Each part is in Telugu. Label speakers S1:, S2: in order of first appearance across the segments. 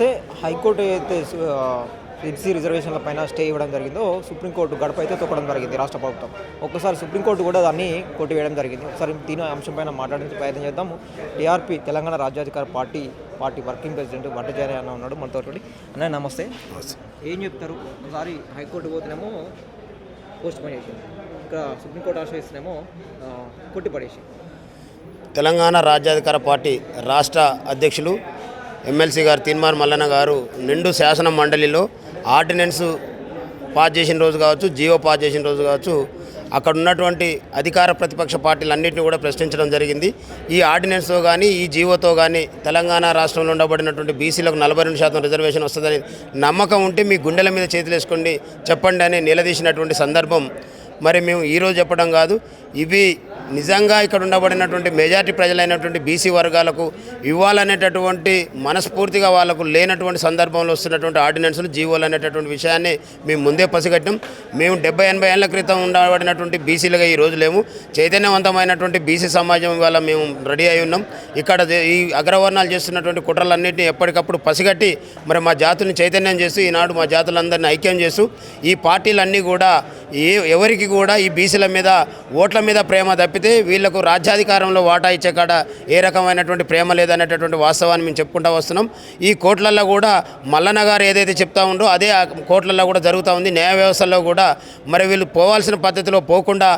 S1: నమస్తే హైకోర్టు అయితే ఎస్సీ రిజర్వేషన్ల పైన స్టే ఇవ్వడం జరిగిందో సుప్రీంకోర్టు గడప అయితే తొక్కడం జరిగింది రాష్ట్ర ప్రభుత్వం. ఒక్కసారి సుప్రీంకోర్టు కూడా దాన్ని కొట్టివేయడం జరిగింది. ఒకసారి దీని అంశం పైన మాట్లాడే ప్రయత్నం చేద్దాము టీఆర్పీ తెలంగాణ రాజ్యాధికార party party working president Vantachari అన్న ఉన్నాడు మనతో. అన్న నమస్తే. ఏం చెప్తారు? ఒకసారి హైకోర్టు పోతేనేమో పోస్ట్ పోన్ చేసింది. ఇక్కడ సుప్రీంకోర్టు ఆశ్రయిస్తేనేమో కొట్టిపడేసి
S2: తెలంగాణ రాజ్యాధికార పార్టీ రాష్ట్ర అధ్యక్షులు ఎమ్మెల్సీ గారు తిన్మార్ మల్లన్న గారు నిండు శాసన మండలిలో ఆర్డినెన్స్ పాస్ చేసిన రోజు కావచ్చు జియో పాస్ చేసిన రోజు కావచ్చు అక్కడ ఉన్నటువంటి అధికార ప్రతిపక్ష పార్టీలన్నింటినీ కూడా ప్రశ్నించడం జరిగింది. ఈ ఆర్డినెన్స్తో కానీ ఈ జీవోతో కానీ తెలంగాణ రాష్ట్రంలో ఉండబడినటువంటి బీసీలకు నలభై రెండు శాతం రిజర్వేషన్ వస్తుందని నమ్మకం ఉంటే మీ గుండెల మీద చేతులేసుకోండి చెప్పండి అని నిలదీసినటువంటి సందర్భం. మరి మేము ఈరోజు చెప్పడం కాదు ఇవి నిజంగా ఇక్కడ ఉండబడినటువంటి మెజార్టీ ప్రజలైనటువంటి బీసీ వర్గాలకు ఇవ్వాలనేటటువంటి మనస్ఫూర్తిగా వాళ్ళకు లేనటువంటి సందర్భంలో వస్తున్నటువంటి ఆర్డినెన్సులు జీవోలు అనేటటువంటి విషయాన్ని మేము ముందే పసిగట్టాం మేము డెబ్బై ఎనభై ఏళ్ళ క్రితం ఉండబడినటువంటి బీసీలుగా ఈ రోజు లేము. చైతన్యవంతమైనటువంటి బీసీ సమాజం వల్ల మేము రెడీ అయి ఉన్నాం. ఇక్కడ ఈ అగ్రవర్ణాలు చేస్తున్నటువంటి కుట్రలన్నింటినీ ఎప్పటికప్పుడు పసిగట్టి మరి మా జాతుని చైతన్యం చేస్తూ ఈనాడు మా జాతులందరినీ ఐక్యం చేస్తూ ఈ పార్టీలన్నీ కూడా ఏ ఎవరికి కూడా ఈ బీసీల మీద ఓట్ల మీద ప్రేమ తప్పితే వీళ్ళకు రాజ్యాధికారంలో వాటా ఇచ్చే కాడ ఏ రకమైనటువంటి ప్రేమ లేదనేటటువంటి వాస్తవాన్ని మేము చెప్పుకుంటూ వస్తున్నాం. ఈ కోట్లల్లో కూడా మల్లన్న గారు ఏదైతే చెప్తా ఉందో అదే ఆ కోట్లల్లో కూడా జరుగుతూ ఉంది. న్యాయ వ్యవస్థలో కూడా మరి వీళ్ళు పోవాల్సిన పద్ధతిలో పోకుండా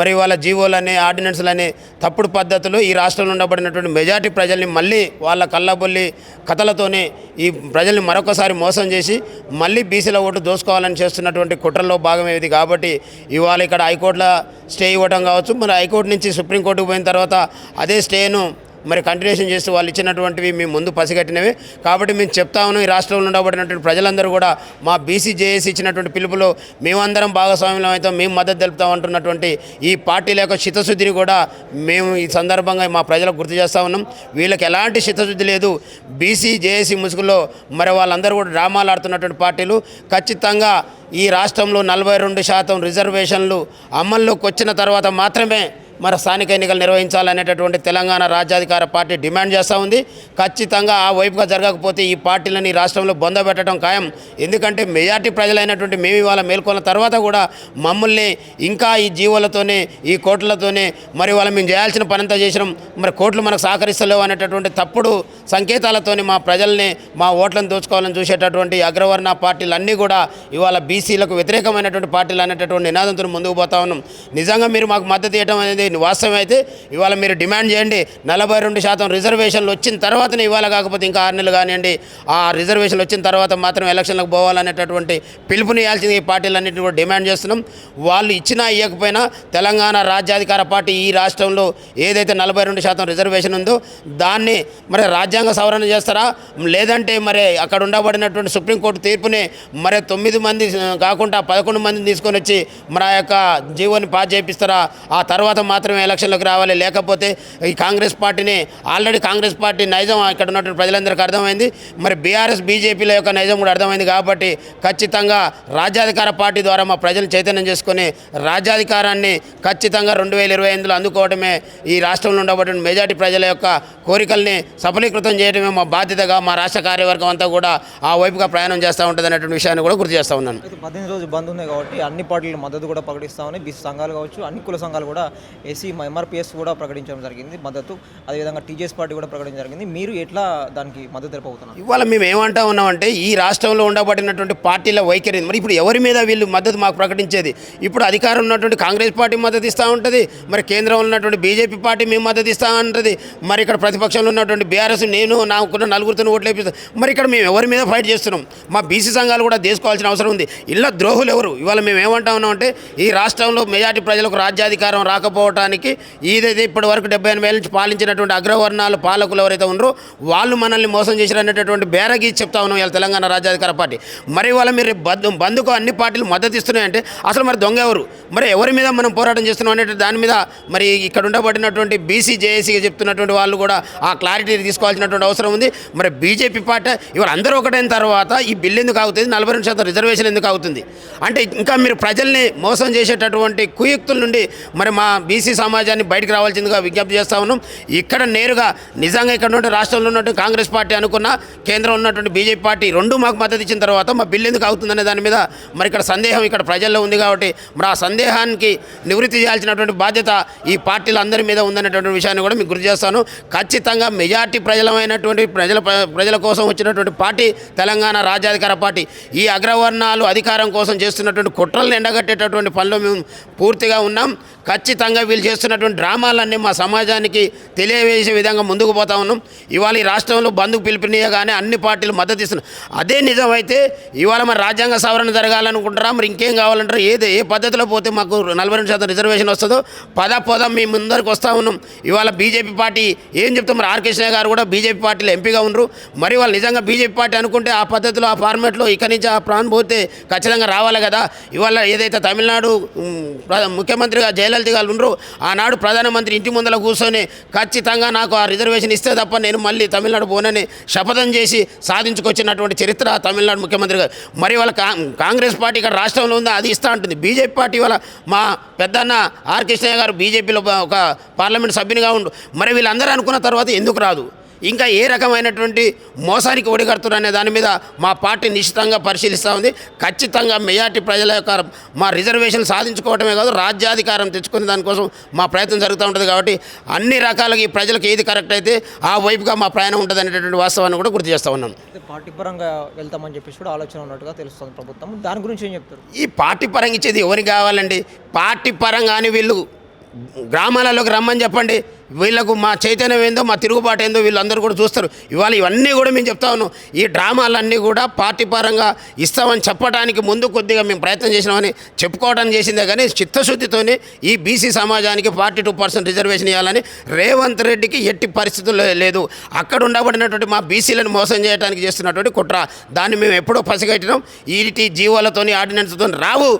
S2: మరి వాళ్ళ జీవోలని ఆర్డినెన్స్లని తప్పుడు పద్ధతిలో ఈ రాష్ట్రంలో ఉండబడినటువంటి మెజార్టీ ప్రజల్ని మళ్ళీ వాళ్ళ కళ్ళబొల్లి కథలతోనే ఈ ప్రజల్ని మరొకసారి మోసం చేసి మళ్ళీ బీసీల ఓటు దోసుకోవాలని చేస్తున్నటువంటి కుట్రలో భాగమేది కాబట్టి కాబట్టి ఇవాళ ఇక్కడ హైకోర్టులో స్టే ఇవ్వడం కావచ్చు. మరి హైకోర్టు నుంచి సుప్రీంకోర్టుకు పోయిన తర్వాత అదే స్టేను మరి కంటిన్యూషన్ చేస్తూ వాళ్ళు ఇచ్చినటువంటివి మేము ముందు పసిగట్టినవి. కాబట్టి మేము చెప్తా ఉన్నాం ఈ రాష్ట్రంలో ఉండబడినటువంటి ప్రజలందరూ కూడా మా బీసీజేఎస్ ఇచ్చినటువంటి పిలుపులో మేమందరం భాగస్వామ్యం అయితే మేము మద్దతు తెలుపుతాం అంటున్నటువంటి ఈ పార్టీల యొక్క చిత్తశుద్ధిని కూడా మేము ఈ సందర్భంగా మా ప్రజలకు గుర్తు చేస్తూ ఉన్నాం. వీళ్ళకి ఎలాంటి చిత్తశుద్ధి లేదు. బీసీ జేఏసీ ముసుగులో మరి వాళ్ళందరూ కూడా డ్రామాలు ఆడుతున్నటువంటి పార్టీలు. ఖచ్చితంగా ఈ రాష్ట్రంలో నలభై రెండు శాతం రిజర్వేషన్లు అమల్లోకి వచ్చిన తర్వాత మాత్రమే మరి స్థానిక ఎన్నికలు నిర్వహించాలనేటటువంటి తెలంగాణ రాజ్యాధికార పార్టీ డిమాండ్ చేస్తూ ఉంది. ఖచ్చితంగా ఆ వైపుగా జరగకపోతే ఈ పార్టీలని ఈ రాష్ట్రంలో బొందబెట్టడం ఖాయం. ఎందుకంటే మెజార్టీ ప్రజలైనటువంటి మేము ఇవాళ మేల్కొన్న తర్వాత కూడా మమ్మల్ని ఇంకా ఈ జీవోలతోనే ఈ కోట్లతోనే మరి వాళ్ళు మేము చేయాల్సిన పనంతా చేసినాం. మరి కోట్లు మనకు సహకరిస్తలేవు అనేటటువంటి తప్పుడు సంకేతాలతోని మా ప్రజల్ని మా ఓట్లను దోచుకోవాలని చూసేటటువంటి అగ్రవర్ణ పార్టీలు అన్నీ కూడా ఇవాళ బీసీలకు వ్యతిరేకమైనటువంటి పార్టీలు అనేటటువంటి నినాదంతో ముందుకు పోతా ఉన్నాం. నిజంగా మీరు మాకు మద్దతు ఇవ్వడం అనేది వాస్తవం అయితే ఇవాళ మీరు డిమాండ్ చేయండి. నలభై రెండు శాతం రిజర్వేషన్లు వచ్చిన తర్వాతనే ఇవాళ కాకపోతే ఇంకా ఆరు నెలలు కానివ్వండి. ఆ రిజర్వేషన్లు వచ్చిన తర్వాత మాత్రం ఎలక్షన్లకు పోవాలనేటటువంటి పిలుపునియాల్సింది ఈ పార్టీలన్నింటినీ కూడా డిమాండ్ చేస్తున్నాం. వాళ్ళు ఇచ్చినా ఇవ్వకపోయినా తెలంగాణ రాజ్యాధికార పార్టీ ఈ రాష్ట్రంలో ఏదైతే నలభై రెండు శాతం రిజర్వేషన్ ఉందో దాన్ని మరి రాజ్యాంగ సవరణ చేస్తారా? లేదంటే మరి అక్కడ ఉండబడినటువంటి సుప్రీంకోర్టు తీర్పుని మరి తొమ్మిది మంది కాకుండా పదకొండు మందిని తీసుకొని వచ్చి మరి ఆ యొక్క జీవోని పాస్ చేపిస్తారా ఆ తర్వాత మాత్రం మాత్రమే ఎలక్షన్లోకి రావాలి. లేకపోతే ఈ కాంగ్రెస్ పార్టీని ఆల్రెడీ కాంగ్రెస్ పార్టీ నైజం ఇక్కడ ఉన్నటువంటి ప్రజలందరికీ అర్థమైంది. మరి బీఆర్ఎస్ బీజేపీల యొక్క నైజం కూడా అర్థమైంది కాబట్టి ఖచ్చితంగా రాజ్యాధికార పార్టీ ద్వారా మా ప్రజలు చైతన్యం చేసుకొని రాజ్యాధికారాన్ని ఖచ్చితంగా రెండు వేల ఇరవై ఐదులో అందుకోవడమే ఈ రాష్ట్రంలో ఉండబడిన మెజార్టీ ప్రజల యొక్క కోరికల్ని సఫలీకృతం చేయడమే మా బాధ్యతగా మా రాష్ట్ర కార్యవర్గం అంతా కూడా ఆ వైపుగా ప్రయాణం చేస్తూ ఉంటుంది అనేటువంటి విషయాన్ని కూడా గుర్తు చేస్తూ ఉన్నాను.
S1: పద్దెనిమిది రోజులు బంద్ ఉంది కాబట్టి అన్ని పార్టీల మద్దతు కూడా ప్రకటిస్తామని బీసీ సంఘాలు కావచ్చు అన్ని కుల సంఘాలు కూడా ఎస్సీ ఎంఆర్పిఎస్ కూడా ప్రకటించడం జరిగింది మద్దతు. అదేవిధంగా టీజేఎస్ పార్టీ కూడా ప్రకటించడం జరిగింది. మీరు ఎట్లా దానికి మద్దతు తెలుపబోతున్నారు
S2: ఇవాళ మేము ఏమంటా ఉన్నామంటే ఈ రాష్ట్రంలో ఉండబడినటువంటి పార్టీల వైఖరి మరి ఇప్పుడు ఎవరి మీద వీళ్ళు మద్దతు మాకు ప్రకటించేది? ఇప్పుడు అధికారం ఉన్నటువంటి కాంగ్రెస్ పార్టీ మద్దతు ఇస్తూ ఉంటుంది మరి కేంద్రంలో ఉన్నటువంటి బీజేపీ పార్టీ మేము మద్దతు ఇస్తూ ఉంటుంది మరి ఇక్కడ ప్రతిపక్షంలో ఉన్నటువంటి బీఆర్ఎస్ నేను నాకున్న నలుగురితో ఓట్లు వేపిస్తాను మరి ఇక్కడ మేము ఎవరి మీద ఫైట్ చేస్తున్నాం? మా బీసీ సంఘాలు కూడా తీసుకోవాల్సిన అవసరం ఉంది. ఇలా ద్రోహులు ఎవరు? ఇవాళ మేము ఏమంటా ఉన్నామంటే ఈ రాష్ట్రంలో మెజార్టీ ప్రజలకు రాజ్యాధికారం రాకపోవడానికి ఇదైతే ఇప్పటి వరకు డెబ్బై ఎనిమిది నుంచి పాలించినటువంటి అగ్రవర్ణాలు పాలకులు ఎవరైతే ఉన్నారో వాళ్ళు మనల్ని మోసం చేసినటువంటి బేరగి చెప్తా ఉన్నాం ఇలా తెలంగాణ రాజ్యాధికార పార్టీ. మరి వాళ్ళ మీరు బంద్ బంధుకు అన్ని పార్టీలు మద్దతు ఇస్తున్నాయంటే అసలు మరి దొంగ ఎవరు? మరి ఎవరి మీద మనం పోరాటం చేస్తున్నాం అనే దాని మీద మరి ఇక్కడ ఉండబడినటువంటి బీసీ జేఏసీగా చెప్తున్నటువంటి వాళ్ళు కూడా ఆ క్లారిటీ తీసుకోవాల్సినటువంటి అవసరం ఉంది. మరి బీజేపీ పార్టీ ఇవాళ అందరూ ఒకటైన తర్వాత ఈ బిల్లు ఎందుకు అవుతుంది నలభై రెండు శాతం రిజర్వేషన్ ఎందుకు అవుతుంది అంటే ఇంకా మీరు ప్రజల్ని మోసం చేసేటటువంటి కుయుక్తుల నుండి మరి మా బీసీ బీసీ సమాజాన్ని బయటకు రావాల్సిందిగా విజ్ఞప్తి చేస్తా ఉన్నాం. ఇక్కడ నేరుగా నిజంగా ఇక్కడ ఉన్నటువంటి రాష్ట్రంలో ఉన్నటువంటి కాంగ్రెస్ పార్టీ అనుకున్న కేంద్రం ఉన్నటువంటి బీజేపీ పార్టీ రెండు మాకు మద్దతు ఇచ్చిన తర్వాత మా బిల్లు ఎందుకు అవుతుందనే దాని మీద మరి ఇక్కడ సందేహం ఇక్కడ ప్రజల్లో ఉంది కాబట్టి మరి ఆ సందేహానికి నివృత్తి చేయాల్సినటువంటి బాధ్యత ఈ పార్టీల అందరి మీద ఉందనేటువంటి విషయాన్ని కూడా మీకు గుర్తు చేస్తాను. ఖచ్చితంగా మెజార్టీ ప్రజలమైనటువంటి ప్రజల ప్రజల కోసం వచ్చినటువంటి పార్టీ తెలంగాణ రాజ్యాధికార పార్టీ. ఈ అగ్రవర్ణాలు అధికారం కోసం చేస్తున్నటువంటి కుట్రలను ఎండగట్టేటటువంటి పనిలో మేము పూర్తిగా ఉన్నాం. ఖచ్చితంగా వీళ్ళు చేస్తున్నటువంటి డ్రామాలన్నీ మా సమాజానికి తెలియవేసే విధంగా ముందుకు పోతా ఉన్నాం. ఇవాళ ఈ రాష్ట్రంలో బంధుకు పిలుపునియగానే అన్ని పార్టీలు మద్దతు ఇస్తున్నాయి అదే నిజమైతే ఇవాళ మరి రాజ్యాంగ సవరణ జరగాలనుకుంటారా మరి ఇంకేం కావాలంటారా? ఏది ఏ పద్ధతిలో పోతే మాకు నలభై రెండు శాతం రిజర్వేషన్ వస్తుందో పద పద మీ ముందరికి వస్తూ ఉన్నాం. ఇవాళ బీజేపీ పార్టీ ఏం చెప్తాం మరి ఆర్కృష్ణ గారు కూడా బీజేపీ పార్టీలో ఎంపీగా ఉన్నారు మరి వాళ్ళు నిజంగా బీజేపీ పార్టీ అనుకుంటే ఆ పద్ధతిలో ఆ ఫార్మాట్లో ఇక్కడి నుంచి ఆ ప్రాణం పోతే ఖచ్చితంగా రావాలి కదా. ఇవాళ ఏదైతే తమిళనాడు ముఖ్యమంత్రిగా జయలలిత గారు ఉండరు. ఆనాడు ప్రధానమంత్రి ఇంటి ముందర కూర్చొని ఖచ్చితంగా నాకు ఆ రిజర్వేషన్ ఇస్తే తప్ప నేను మళ్ళీ తమిళనాడు పోనని శపథం చేసి సాధించుకొచ్చినటువంటి చరిత్ర తమిళనాడు ముఖ్యమంత్రి గారు. మరి వాళ్ళ కాంగ్రెస్ పార్టీ ఇక్కడ రాష్ట్రంలో ఉందా అది ఇస్తా ఉంటుంది బీజేపీ పార్టీ వల్ల మా పెద్దన్న ఆర్ కృష్ణయ్య గారు బీజేపీలో ఒక పార్లమెంట్ సభ్యునిగా ఉండు. మరి వీళ్ళందరూ అనుకున్న తర్వాత ఎందుకు రాదు? ఇంకా ఏ రకమైనటువంటి మోసానికి ఒడిగడుతున్నారు అనే దాని మీద మా పార్టీ నిశ్చితంగా పరిశీలిస్తూ ఉంది. ఖచ్చితంగా మెజార్టీ ప్రజల యొక్క మా రిజర్వేషన్ సాధించుకోవడమే కాదు రాజ్యాధికారం తెచ్చుకునే దానికోసం మా ప్రయత్నం జరుగుతూ ఉంటుంది కాబట్టి అన్ని రకాలుగా ఈ ప్రజలకు ఏది కరెక్ట్ అయితే ఆ వైపుగా మా ప్రయాణం ఉంటుంది అనేటటువంటి వాస్తవాన్ని కూడా గుర్తు చేస్తూ ఉన్నాను.
S1: పార్టీ పరంగా వెళ్తామని చెప్పేసి కూడా ఆలోచన ఉన్నట్టుగా తెలుస్తుంది ప్రభుత్వం. దాని గురించి ఏం చెప్తారు?
S2: ఈ పార్టీ పరంగా ఇచ్చేది ఎవరికి కావాలండి? పార్టీ పరంగానే వీళ్ళు గ్రామాలలోకి రమ్మని చెప్పండి. వీళ్ళకు మా చైతన్యం ఏందో మా తిరుగుబాటు ఏందో వీళ్ళందరూ కూడా చూస్తారు. ఇవాళ ఇవన్నీ కూడా మేము చెప్తా ఉన్నాం. ఈ డ్రామాలన్నీ కూడా పార్టీ పరంగా ఇస్తామని చెప్పడానికి ముందు కొద్దిగా మేము ప్రయత్నం చేసినామని చెప్పుకోవడానికి చేసిందే కానీ చిత్తశుద్ధితోనే ఈ బీసీ సమాజానికి ఫార్టీ టూ పర్సెంట్ రిజర్వేషన్ ఇవ్వాలని రేవంత్ రెడ్డికి ఎట్టి పరిస్థితుల్లో లేదు. అక్కడ ఉండబడినటువంటి మా బీసీలను మోసం చేయడానికి చేస్తున్నటువంటి కుట్ర. దాన్ని మేము ఎప్పుడో పసిగట్టినాం. ఈటి జీవోలతోని ఆర్డినెన్స్తో రావు.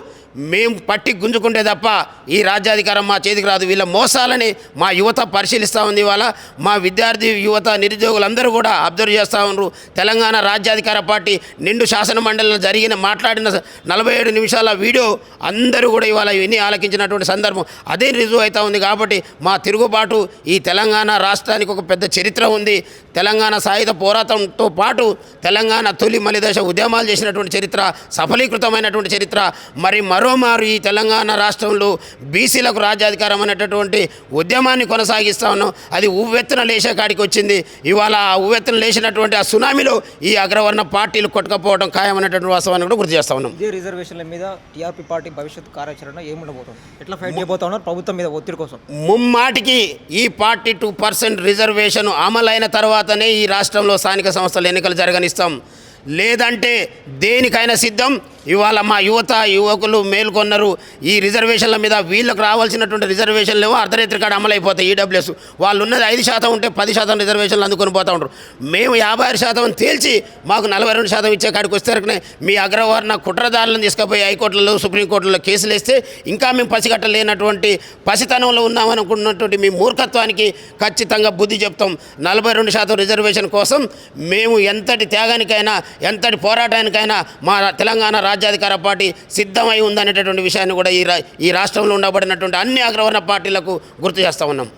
S2: మేము పట్టి గుంజుకుంటే తప్ప ఈ రాజ్యాధికారం మా చేతికి రాదు. వీళ్ళ మోసాలని మా యువత పరిశీలిస్తూ ఉంది ఇవాళ. మా విద్యార్థి యువత నిరుద్యోగులందరూ కూడా అబ్జర్వ్ చేస్తూ ఉన్నారు తెలంగాణ రాజ్యాధికార పార్టీ నిండు శాసన మండలిలో జరిగిన మాట్లాడిన నలభై ఏడు నిమిషాల వీడియో అందరూ కూడా ఇవాళ విని ఆలకించినటువంటి సందర్భం అదే రుజువు అవుతూ ఉంది కాబట్టి మా తిరుగుబాటు ఈ తెలంగాణ రాష్ట్రానికి ఒక పెద్ద చరిత్ర ఉంది. తెలంగాణ సాయుధ పోరాటంతో పాటు తెలంగాణ తొలి మలిదశ ఉద్యమాలు చేసినటువంటి చరిత్ర సఫలీకృతమైనటువంటి చరిత్ర. మరి మరోమారు ఈ తెలంగాణ రాష్ట్రంలో బీసీలకు రాజ్యాధికారం అనేటటువంటి ఉద్యమాన్ని కొనసాగిస్తా ఉన్నాం. అది ఉవ్వెత్తున లేచే కాడికి వచ్చింది. ఇవాళ ఆ ఉవ్వెత్తున లేచినటువంటి ఆ సునామీలో ఈ అగ్రవర్ణ పార్టీలు కొట్టుకపోవడం ఖాయమైనటువంటి వాస్తవాన్ని కూడా గుర్తు చేస్తా ఉన్నాం.
S1: ఇదే రిజర్వేషన్ల మీద టీఆర్పీ పార్టీ భవిష్యత్ కార్యాచరణ ఏముండబోతుంది? ఎట్లా ఫైట్ చేయబోతా ఉన్నారు ప్రభుత్వం మీద ఒత్తిడి కోసం.
S2: ముమ్మాటికి ఈ ఫార్టీ టూ పర్సెంట్ రిజర్వేషన్ అమలైన తర్వాతనే ఈ రాష్ట్రంలో స్థానిక సంస్థల ఎన్నికలు జరగనిస్తాం. లేదంటే దేనికైనా సిద్ధం? ఇవాళ మా యువత యువకులు మేల్కొన్నారు. ఈ రిజర్వేషన్ల మీద వీళ్ళకు రావాల్సినటువంటి రిజర్వేషన్లు ఏమో అర్ధరేత్రి కాడ అమలైపోతాయి ఈడబ్ల్యూఎస్. వాళ్ళు ఉన్నది ఐదు శాతం ఉంటే పది శాతం రిజర్వేషన్లు అందుకొని పోతూ ఉంటారు మేము యాభై ఆరు శాతం తేల్చి మాకు నలభై రెండు శాతం ఇచ్చే కాడికి వస్తే మీ అగ్రవర్ణ కుట్రదారులను తీసుకుపోయి హైకోర్టులలో సుప్రీంకోర్టులో కేసులు వేస్తే ఇంకా మేము పసిగట్టలేనటువంటి పసితనంలో ఉన్నామనుకున్నటువంటి మీ మూర్ఖత్వానికి ఖచ్చితంగా బుద్ధి చెప్తాం. నలభై రెండు శాతం రిజర్వేషన్ కోసం మేము ఎంతటి త్యాగానికైనా ఎంతటి పోరాటానికైనా మా తెలంగాణ రాజ్యాధికార పార్టీ సిద్ధమై ఉందనేటటువంటి విషయాన్ని కూడా ఈ రా ఈ రాష్ట్రంలో ఉండబడినటువంటి అన్ని అగ్రవర్ణ పార్టీలకు గుర్తు చేస్తూ ఉన్నాం.